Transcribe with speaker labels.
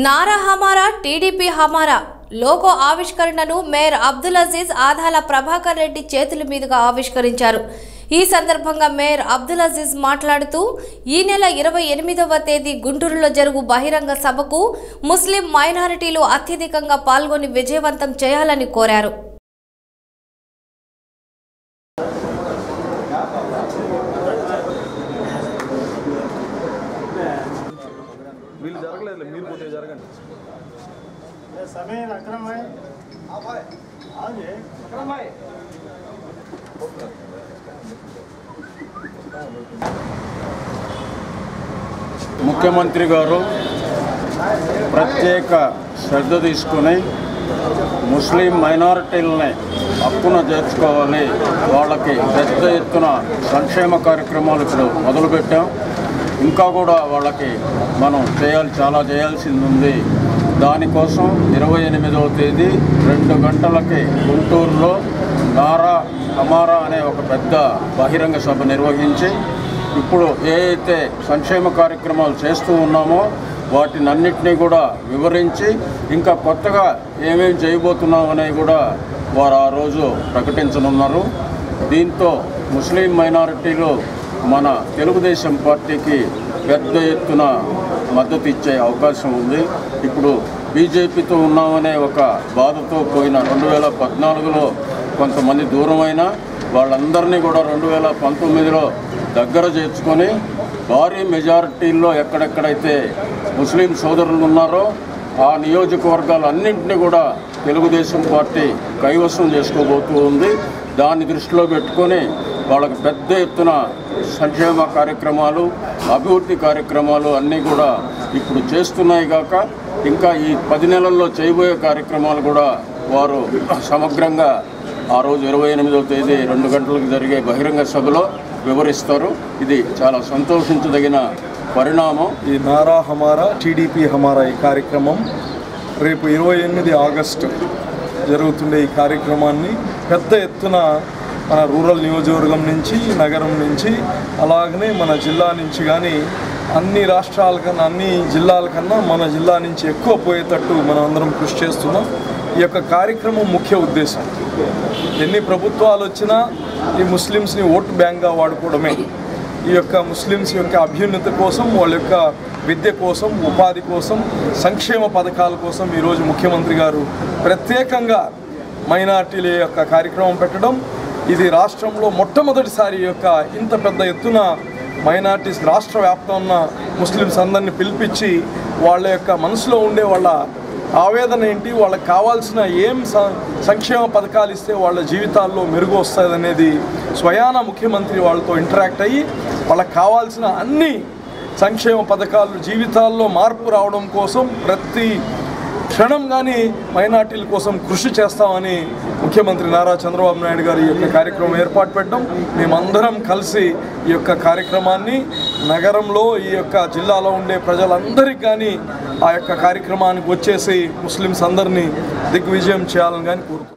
Speaker 1: నారా హమారా TDP హమారా? Logo ఆవిష్కరణను mayor Abdul Aziz Adala Prabhakar Reddy చేతుల మీదుగా ఆవిష్కరించారు. ఈ సందర్భంగా మేయర్ అబ్దుల్ అజీజ్ మాట్లాడుతూ ఈ నెల ఇరవై ఎనిమిదవ తేదీ గుంటూరులో జరుగు బహిరంగ సభకు ముస్లిం మైనారిటీలు అత్యధికంగా పాల్గొని విజయవంతం చేయాలని కోరారు.
Speaker 2: మీరు జరగండి.
Speaker 3: సమయం
Speaker 4: ముఖ్యమంత్రి గారు ప్రత్యేక శ్రద్ధ తీసుకుని ముస్లిం మైనారిటీలని హక్కున చేర్చుకోవాలి. వాళ్ళకి పెద్ద ఎత్తున సంక్షేమ కార్యక్రమాలు ఇప్పుడు మొదలుపెట్టాం. ఇంకా కూడా వాళ్ళకి మనం చేయాలి చాలా చేయాల్సింది ఉంది దానికోసం ఇరవై ఎనిమిదవ తేదీ రెండు గంటలకి గుంటూరులో నారా అమారా అనే ఒక పెద్ద బహిరంగ సభ నిర్వహించి ఇప్పుడు ఏ అయితే సంక్షేమ కార్యక్రమాలు చేస్తూ ఉన్నామో వాటినన్నింటినీ కూడా వివరించి ఇంకా కొత్తగా ఏమేమి చేయబోతున్నాం అనేవి కూడా వారు ఆ రోజు ప్రకటించనున్నారు. దీంతో ముస్లిం మైనారిటీలు మన తెలుగుదేశం పార్టీకి పెద్ద ఎత్తున మద్దతు ఇచ్చే అవకాశం ఉంది. ఇప్పుడు బీజేపీతో ఉన్నామనే ఒక బాధతో పోయిన రెండు వేల పద్నాలుగులో కొంతమంది దూరమైన వాళ్ళందరినీ కూడా రెండు వేల పంతొమ్మిదిలో దగ్గర చేర్చుకొని భారీ మెజారిటీల్లో ఎక్కడెక్కడైతే ముస్లిం సోదరులు ఉన్నారో ఆ నియోజకవర్గాలన్నింటినీ కూడా తెలుగుదేశం పార్టీ కైవసం చేసుకోబోతూ ఉంది. దాన్ని దృష్టిలో పెట్టుకొని వాళ్ళకి పెద్ద ఎత్తున సంక్షేమ కార్యక్రమాలు అభివృద్ధి కార్యక్రమాలు అన్నీ కూడా ఇప్పుడు చేస్తున్నాయి కాక ఇంకా ఈ పది నెలల్లో చేయబోయే కార్యక్రమాలు కూడా వారు సమగ్రంగా ఆ రోజు ఇరవై ఎనిమిదవ తేదీ రెండు గంటలకు జరిగే బహిరంగ సభలో వివరిస్తారు. ఇది చాలా సంతోషించదగిన పరిణామం.
Speaker 2: ఈ నారా హమారా టీడీపీ హమారా ఈ కార్యక్రమం రేపు ఇరవై ఎనిమిది ఆగస్టు జరుగుతుండే ఈ కార్యక్రమాన్ని పెద్ద ఎత్తున మన రూరల్ నియోజకవర్గం నుంచి నగరం నుంచి అలాగనే మన జిల్లా నుంచి కానీ అన్ని రాష్ట్రాల కన్నా అన్ని జిల్లాల కన్నా మన జిల్లా నుంచి ఎక్కువ పోయేటట్టు మనం అందరం కృషి చేస్తున్నాం. ఈ యొక్క కార్యక్రమం ముఖ్య ఉద్దేశం. ఎన్ని ప్రభుత్వాలు వచ్చినా ఈ ముస్లిమ్స్ని ఓటు బ్యాంక్గా వాడుకోవడమే. ఈ యొక్క ముస్లిమ్స్ యొక్క అభ్యున్నతి కోసం వాళ్ళ యొక్క విద్య కోసం ఉపాధి కోసం సంక్షేమ పథకాల కోసం ఈరోజు ముఖ్యమంత్రి గారు ప్రత్యేకంగా మైనార్టీల యొక్క కార్యక్రమం పెట్టడం ఇది రాష్ట్రంలో మొట్టమొదటిసారి యొక్క ఇంత పెద్ద ఎత్తున మైనార్టీస్ రాష్ట్ర వ్యాప్తం ఉన్న ముస్లిమ్స్ అందరినీ పిలిపించి వాళ్ళ యొక్క మనసులో ఉండే వాళ్ళ ఆవేదన ఏంటి? వాళ్ళకి కావాల్సిన ఏం సంక్షేమ పథకాలు ఇస్తే వాళ్ళ జీవితాల్లో మెరుగు వస్తుందనేది స్వయాన ముఖ్యమంత్రి వాళ్ళతో ఇంటరాక్ట్ అయ్యి వాళ్ళకి కావాల్సిన అన్ని సంక్షేమ పథకాలు జీవితాల్లో మార్పు రావడం కోసం ప్రతి క్షణం కానీ మైనార్టీల కోసం కృషి చేస్తామని ముఖ్యమంత్రి నారా చంద్రబాబు నాయుడు గారు ఈ యొక్క కార్యక్రమం ఏర్పాటు పెట్టడం మేమందరం కలిసి ఈ యొక్క కార్యక్రమాన్ని నగరంలో ఈ యొక్క జిల్లాలో ఉండే ప్రజలందరికీ కానీ ఆ యొక్క కార్యక్రమానికి వచ్చేసి ముస్లిమ్స్ అందరినీ దిగ్విజయం చేయాలని కానీ కోరుకుంటున్నాం.